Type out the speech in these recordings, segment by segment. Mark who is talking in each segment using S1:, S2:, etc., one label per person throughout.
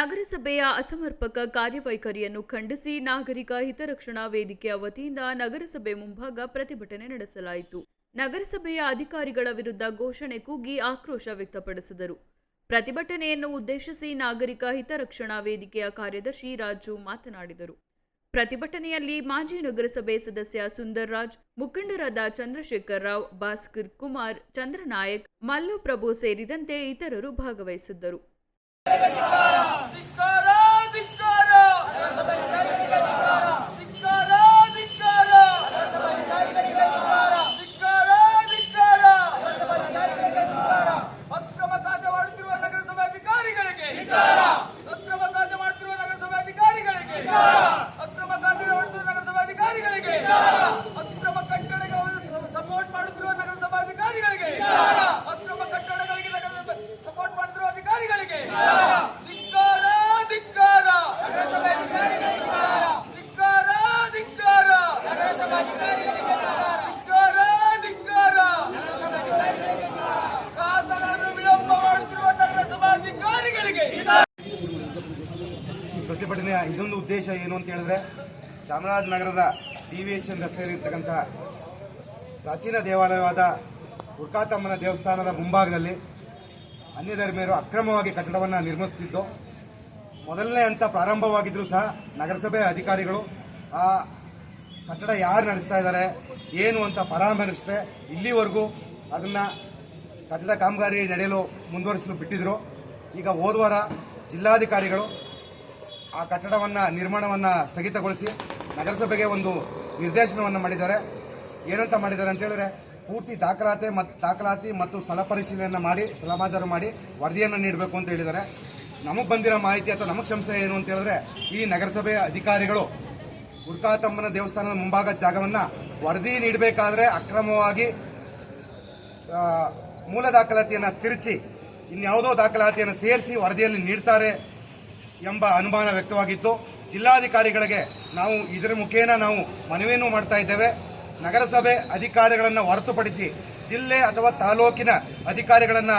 S1: ನಗರಸಭೆಯ ಅಸಮರ್ಪಕ ಕಾರ್ಯವೈಖರಿಯನ್ನು ಖಂಡಿಸಿ ನಾಗರಿಕ ಹಿತರಕ್ಷಣಾ ವೇದಿಕೆಯ ವತಿಯಿಂದ ನಗರಸಭೆ ಮುಂಭಾಗ ಪ್ರತಿಭಟನೆ ನಡೆಸಲಾಯಿತು. ನಗರಸಭೆಯ ಅಧಿಕಾರಿಗಳ ವಿರುದ್ಧ ಘೋಷಣೆ ಕೂಗಿ ಆಕ್ರೋಶ ವ್ಯಕ್ತಪಡಿಸಿದರು. ಪ್ರತಿಭಟನೆಯನ್ನು ಉದ್ದೇಶಿಸಿ ನಾಗರಿಕ ಹಿತರಕ್ಷಣಾ ವೇದಿಕೆಯ ಕಾರ್ಯದರ್ಶಿ ರಾಜು ಮಾತನಾಡಿದರು. ಪ್ರತಿಭಟನೆಯಲ್ಲಿ ಮಾಜಿ ನಗರಸಭೆ ಸದಸ್ಯ ಸುಂದರ್ ರಾಜ್ ಮುಖಂಡರಾದ ಚಂದ್ರಶೇಖರ್ ರಾವ್, ಭಾಸ್ಕರ್ ಕುಮಾರ್, ಚಂದ್ರನಾಯಕ್, ಮಲ್ಲು ಪ್ರಭು ಸೇರಿದಂತೆ ಇತರರು ಭಾಗವಹಿಸಿದ್ದರು.
S2: Victory! ಇನ್ನೊಂದು ಉದ್ದೇಶ ಏನು ಅಂತ ಹೇಳಿದ್ರೆ ಚಾಮರಾಜನಗರದ ಡಿವಿಯೇಷನ್ ರಸ್ತೆಯಲ್ಲಿರ್ತಕ್ಕಂಥ ಪ್ರಾಚೀನ ದೇವಾಲಯವಾದ ಉರ್ಕಾತಮ್ಮನ ದೇವಸ್ಥಾನದ ಮುಂಭಾಗದಲ್ಲಿ ಅನ್ಯ ಧರ್ಮೀಯರು ಅಕ್ರಮವಾಗಿ ಕಟ್ಟಡವನ್ನು ನಿರ್ಮಿಸುತ್ತಿದ್ದು ಮೊದಲನೇ ಹಂತ ಪ್ರಾರಂಭವಾಗಿದ್ದರೂ ಸಹ ನಗರಸಭೆ ಅಧಿಕಾರಿಗಳು ಆ ಕಟ್ಟಡ ಯಾರು ನಡೆಸ್ತಾ ಇದ್ದಾರೆ, ಏನು ಅಂತ ಪರಾಮರ್ಶಿಸಿದೆ ಇಲ್ಲಿವರೆಗೂ ಅದನ್ನು ಕಟ್ಟಡ ಕಾಮಗಾರಿ ನಡೆಯಲು ಮುಂದುವರಿಸಲು ಬಿಟ್ಟಿದ್ರು. ಈಗ ಹೋದ್ವಾರ ಜಿಲ್ಲಾಧಿಕಾರಿಗಳು ಆ ಕಟ್ಟಡವನ್ನು, ನಿರ್ಮಾಣವನ್ನು ಸ್ಥಗಿತಗೊಳಿಸಿ ನಗರಸಭೆಗೆ ಒಂದು ನಿರ್ದೇಶನವನ್ನು ಮಾಡಿದ್ದಾರೆ. ಏನಂತ ಮಾಡಿದ್ದಾರೆ ಅಂತ ಹೇಳಿದ್ರೆ, ಪೂರ್ತಿ ದಾಖಲಾತಿ ಮತ್ತು ದಾಖಲಾತಿ ಮತ್ತು ಸ್ಥಳ ಪರಿಶೀಲನೆ ಮಾಡಿ ಸಮಾಚಾರ ಮಾಡಿ ವರದಿಯನ್ನು ನೀಡಬೇಕು ಅಂತ ಹೇಳಿದ್ದಾರೆ. ನಮಗೆ ಬಂದಿರೋ ಮಾಹಿತಿ ಅಥವಾ ನಮಗೆ ಸಂಶಯ ಏನು ಅಂತ ಹೇಳಿದ್ರೆ, ಈ ನಗರಸಭೆಯ ಅಧಿಕಾರಿಗಳು ಉರ್ಕಾತಮ್ಮನ ದೇವಸ್ಥಾನದ ಮುಂಭಾಗದ ಜಾಗವನ್ನು ವರದಿ ನೀಡಬೇಕಾದ್ರೆ ಅಕ್ರಮವಾಗಿ ಮೂಲ ದಾಖಲಾತಿಯನ್ನು ತಿರುಚಿ, ಇನ್ಯಾವುದೋ ದಾಖಲಾತಿಯನ್ನು ಸೇರಿಸಿ ವರದಿಯಲ್ಲಿ ನೀಡ್ತಾರೆ ಎಂಬ ಅನುಮಾನ ವ್ಯಕ್ತವಾಗಿತ್ತು. ಜಿಲ್ಲಾಧಿಕಾರಿಗಳಿಗೆ ನಾವು ಇದರ ಮುಖೇನ ನಾವು ಮನವಿಯನ್ನು ಮಾಡ್ತಾ ಇದ್ದೇವೆ. ನಗರಸಭೆ ಅಧಿಕಾರಿಗಳನ್ನು ಹೊರತುಪಡಿಸಿ ಜಿಲ್ಲೆ ಅಥವಾ ತಾಲೂಕಿನ ಅಧಿಕಾರಿಗಳನ್ನು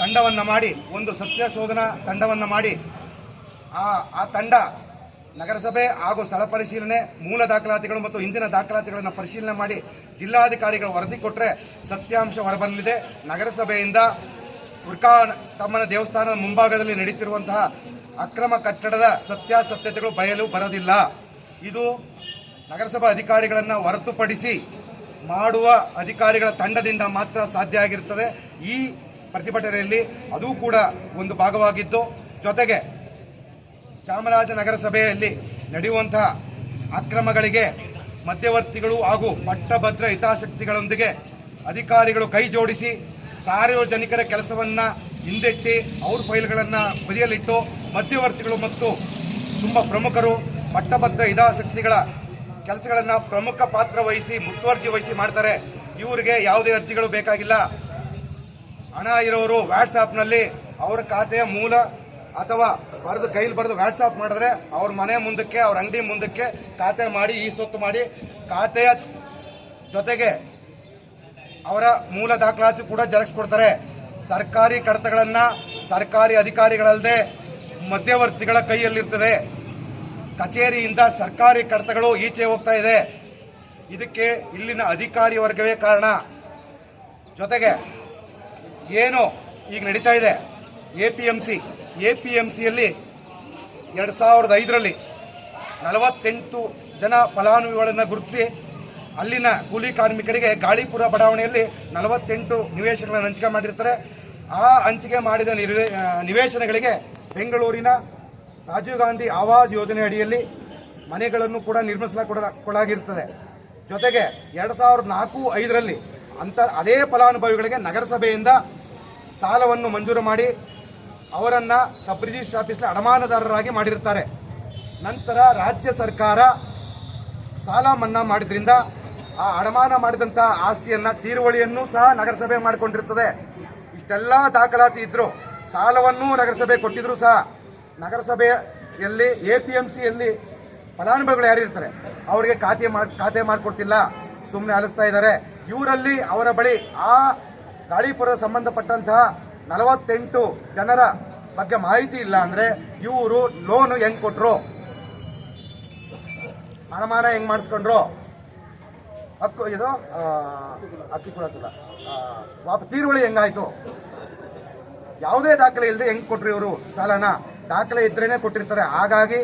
S2: ತಂಡವನ್ನು ಮಾಡಿ, ಒಂದು ಸತ್ಯ ಶೋಧನಾ ತಂಡವನ್ನು ಮಾಡಿ, ಆ ಆ ತಂಡ ನಗರಸಭೆ ಹಾಗೂ ಸ್ಥಳ ಪರಿಶೀಲನೆ, ಮೂಲ ದಾಖಲಾತಿಗಳು ಮತ್ತು ಹಿಂದಿನ ದಾಖಲಾತಿಗಳನ್ನು ಪರಿಶೀಲನೆ ಮಾಡಿ ಜಿಲ್ಲಾಧಿಕಾರಿಗಳು ವರದಿ ಕೊಟ್ಟರೆ ಸತ್ಯಾಂಶ ಹೊರಬರಲಿದೆ. ನಗರಸಭೆಯಿಂದ ಉರ್ಕಾ ತಮ್ಮನ ದೇವಸ್ಥಾನದ ಮುಂಭಾಗದಲ್ಲಿ ನಡೀತಿರುವಂತಹ ಅಕ್ರಮ ಕಟ್ಟಡದ ಸತ್ಯಾಸತ್ಯತೆಗಳು ಬಯಲು ಬರೋದಿಲ್ಲ. ಇದು ನಗರಸಭಾ ಅಧಿಕಾರಿಗಳನ್ನು ಹೊರತುಪಡಿಸಿ ಮಾಡುವ ಅಧಿಕಾರಿಗಳ ತಂಡದಿಂದ ಮಾತ್ರ ಸಾಧ್ಯ ಆಗಿರುತ್ತದೆ. ಈ ಪ್ರತಿಭಟನೆಯಲ್ಲಿ ಅದು ಕೂಡ ಒಂದು ಭಾಗವಾಗಿದ್ದು, ಜೊತೆಗೆ ಚಾಮರಾಜನಗರ ಸಭೆಯಲ್ಲಿ ನಡೆಯುವಂತಹ ಅಕ್ರಮಗಳಿಗೆ ಮಧ್ಯವರ್ತಿಗಳು ಹಾಗೂ ಪಟ್ಟಭದ್ರ ಹಿತಾಸಕ್ತಿಗಳೊಂದಿಗೆ ಅಧಿಕಾರಿಗಳು ಕೈ ಜೋಡಿಸಿ ಸಾರ್ವಜನಿಕರ ಕೆಲಸವನ್ನು ಹಿಂದೆಟ್ಟಿ ಅವ್ರ ಫೈಲ್ಗಳನ್ನು ಬದಿಯಲ್ಲಿಟ್ಟು ಮಧ್ಯವರ್ತಿಗಳು ಮತ್ತು ತುಂಬ ಪ್ರಮುಖರು ಪಟ್ಟಭದ್ರ ಹಿತಾಸಕ್ತಿಗಳ ಕೆಲಸಗಳನ್ನು ಪ್ರಮುಖ ಪಾತ್ರ ವಹಿಸಿ, ಮುತುವರ್ಜಿ ವಹಿಸಿ ಮಾಡ್ತಾರೆ. ಇವರಿಗೆ ಯಾವುದೇ ಅರ್ಜಿಗಳು ಬೇಕಾಗಿಲ್ಲ. ಹಣ ಇರೋರು ವ್ಯಾಟ್ಸಾಪ್ನಲ್ಲಿ ಅವರ ಖಾತೆಯ ಮೂಲ ಅಥವಾ ಬರೆದು ಕೈಲಿ ಬರೆದು ವ್ಯಾಟ್ಸಾಪ್ ಮಾಡಿದ್ರೆ ಅವ್ರ ಮನೆ ಮುಂದಕ್ಕೆ, ಅವ್ರ ಅಂಗಡಿ ಮುಂದಕ್ಕೆ ಖಾತೆ ಮಾಡಿ, ಈ ಸೊತ್ತು ಮಾಡಿ, ಖಾತೆಯ ಜೊತೆಗೆ ಅವರ ಮೂಲ ದಾಖಲಾತಿ ಕೂಡ ಜೆರಾಕ್ಸ್ ಕೊಡ್ತಾರೆ. ಸರ್ಕಾರಿ ಕಡತಗಳನ್ನು ಸರ್ಕಾರಿ ಅಧಿಕಾರಿಗಳಲ್ಲದೆ ಮಧ್ಯವರ್ತಿಗಳ ಕೈಯಲ್ಲಿರ್ತದೆ. ಕಚೇರಿಯಿಂದ ಸರ್ಕಾರಿ ಕಡತಗಳು ಈಚೆ ಹೋಗ್ತಾ ಇದೆ. ಇದಕ್ಕೆ ಇಲ್ಲಿನ ಅಧಿಕಾರಿ ವರ್ಗವೇ ಕಾರಣ. ಜೊತೆಗೆ ಏನು ಈಗ ನಡೀತಾ ಇದೆ? A P M C A P M ಸಿಯಲ್ಲಿ ಎರಡು ಸಾವಿರದ ಐದರಲ್ಲಿ ನಲವತ್ತೆಂಟು ಜನ ಫಲಾನುಭವಿಗಳನ್ನು ಗುರುತಿಸಿ ಅಲ್ಲಿನ ಕೂಲಿ ಕಾರ್ಮಿಕರಿಗೆ ಗಾಳಿಪುರ ಬಡಾವಣೆಯಲ್ಲಿ ನಲವತ್ತೆಂಟು ನಿವೇಶನಗಳನ್ನು ಹಂಚಿಕೆ ಮಾಡಿರ್ತಾರೆ. ಆ ಹಂಚಿಕೆ ಮಾಡಿದ ನಿವೇಶನಗಳಿಗೆ ಬೆಂಗಳೂರಿನ ರಾಜೀವ್ ಗಾಂಧಿ ಆವಾಜ್ ಯೋಜನೆ ಅಡಿಯಲ್ಲಿ ಮನೆಗಳನ್ನು ಕೂಡ ನಿರ್ಮಿಸಲಾಗಿರುತ್ತದೆ ಜೊತೆಗೆ ಎರಡು ಸಾವಿರದ ನಾಲ್ಕು, ಐದರಲ್ಲಿ ಅಂತ ಅದೇ ಫಲಾನುಭವಿಗಳಿಗೆ ನಗರಸಭೆಯಿಂದ ಸಾಲವನ್ನು ಮಂಜೂರು ಮಾಡಿ ಅವರನ್ನು ಸಬ್ ರಿಜಿಸ್ಟರ್ ಅಡಮಾನದಾರರಾಗಿ ಮಾಡಿರುತ್ತಾರೆ. ನಂತರ ರಾಜ್ಯ ಸರ್ಕಾರ ಸಾಲ ಮನ್ನಾ ಮಾಡಿದ್ರಿಂದ ಆ ಅಡಮಾನ ಮಾಡಿದಂತಹ ಆಸ್ತಿಯನ್ನ ತೀರುವಳಿಯನ್ನು ಸಹ ನಗರಸಭೆ ಮಾಡಿಕೊಂಡಿರ್ತದೆ ಇಷ್ಟೆಲ್ಲ ದಾಖಲಾತಿ ಇದ್ರು ಸಾಲವನ್ನು ನಗರಸಭೆ ಕೊಟ್ಟಿದ್ರು ಸಹ ನಗರಸಭೆಯಲ್ಲಿ ಎ ಪಿ ಎಂ ಸಿಯಲ್ಲಿ ಫಲಾನುಭವಿಗಳು ಯಾರಿರ್ತಾರೆ ಅವರಿಗೆ ಖಾತೆ ಮಾಡಿ, ಖಾತೆ ಮಾಡಿಕೊಡ್ತಿಲ್ಲ ಸುಮ್ಮನೆ ಅಲಿಸ್ತಾ ಇದ್ದಾರೆ ಇವರಲ್ಲಿ ಅವರ ಬಳಿ ಆ ಗಾಳಿಪುರ ಸಂಬಂಧಪಟ್ಟಂತಹ ನಲವತ್ತೆಂಟು ಜನರ ಬಗ್ಗೆ ಮಾಹಿತಿ ಇಲ್ಲ ಅಂದ್ರೆ ಇವರು ಲೋನ್ ಹೆಂಗ್ ಕೊಟ್ರು? ಅನುಮಾನ ಹೆಂಗ್ ಮಾಡಿಸ್ಕೊಂಡ್ರು? ಹಕ್ಕು ಇದು ಅಕ್ಕಿ ಸಲ ವಾಪ, ತೀರುವಳಿ ಹೆಂಗಾಯ್ತು? ಯಾವುದೇ ದಾಖಲೆ ಇಲ್ಲದೆ ಹೆಂಗ್ ಕೊಟ್ರಿ ಇವರು ಸಾಲನ? ದಾಖಲೆ ಇದ್ರೇನೆ ಕೊಟ್ಟಿರ್ತಾರೆ. ಹಾಗಾಗಿ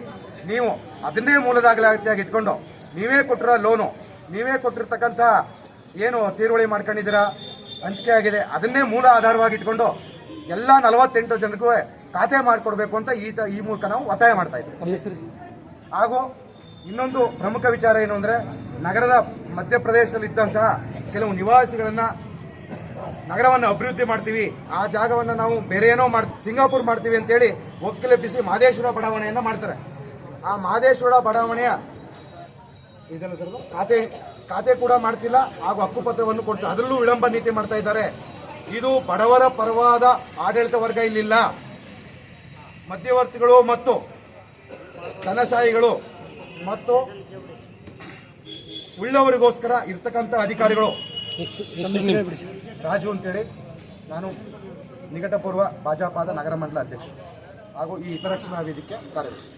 S2: ನೀವು ಅದನ್ನೇ ಮೂಲ ದಾಖಲಾತಿಯಾಗಿ ಇಟ್ಕೊಂಡು ನೀವೇ ಕೊಟ್ಟಿರೋ ಲೋನು ನೀವೇ ಕೊಟ್ಟಿರ್ತಕ್ಕಂಥ ಏನು ತೀರುವಳಿ ಮಾಡ್ಕೊಂಡಿದ್ದೀರಾ? ಹಂಚಿಕೆ ಆಗಿದೆ. ಅದನ್ನೇ ಮೂಲ ಆಧಾರವಾಗಿ ಇಟ್ಕೊಂಡು ಎಲ್ಲ ನಲವತ್ತೆಂಟು ಜನಕ್ಕೂ ಖಾತೆ ಮಾಡಿಕೊಡ್ಬೇಕು ಅಂತ ಈ ತ- ಈ ಮೂಲಕ ನಾವು ಒತ್ತಾಯ ಮಾಡ್ತಾ ಇದ್ದೀವಿ. ಹಾಗೂ ಇನ್ನೊಂದು ಪ್ರಮುಖ ವಿಚಾರ ಏನು ಅಂದರೆ ನಗರದ ಮಧ್ಯಪ್ರದೇಶದಲ್ಲಿ ಇದ್ದಂತಹ ಕೆಲವು ನಿವಾಸಿಗಳನ್ನ ನಗರವನ್ನು ಅಭಿವೃದ್ಧಿ ಮಾಡ್ತೀವಿ. ಆ ಜಾಗವನ್ನು ನಾವು ಬೇರೆ ಏನೋ ಮಾಡ್, ಸಿಂಗಾಪುರ್ ಮಾಡ್ತೀವಿ ಅಂತೇಳಿ ಒಕ್ಕಲೆಬ್ಬಿಸಿ ಮಾದೇಶ್ವರ ಬಡಾವಣೆಯನ್ನು ಮಾಡ್ತಾರೆ. ಆ ಮಾದೇಶ್ವರ ಬಡಾವಣೆಯ ಇದೆಲ್ಲ ಸರ್? ಖಾತೆ ಖಾತೆ ಕೂಡ ಮಾಡ್ತಿಲ್ಲ, ಹಾಗೂ ಹಕ್ಕುಪತ್ರವನ್ನು ಕೊಡ್ತಾರೆ ಅದರಲ್ಲೂ ವಿಳಂಬ ನೀತಿ ಮಾಡ್ತಾ ಇದ್ದಾರೆ. ಇದು ಬಡವರ ಪರವಾದ ಆಡಳಿತ ವರ್ಗ ಇಲ್ಲಿಲ್ಲ. ಮಧ್ಯವರ್ತಿಗಳು ಮತ್ತು ಧನಶಾಹಿಗಳು ಮತ್ತು ಉಳ್ಳವರಿಗೋಸ್ಕರ ಇರ್ತಕ್ಕಂಥ ಅಧಿಕಾರಿಗಳು ರಾಜು ಅಂತೇಳಿ ನಾನು ನಿಕಟಪೂರ್ವ ಭಾಜಪಾದ ನಗರ ಮಂಡಲ ಅಧ್ಯಕ್ಷ ಹಾಗೂ ಈ ಹಿತರಕ್ಷಣಾ ವೇದಿಕೆ ಕಾರ್ಯದರ್ಶಿ.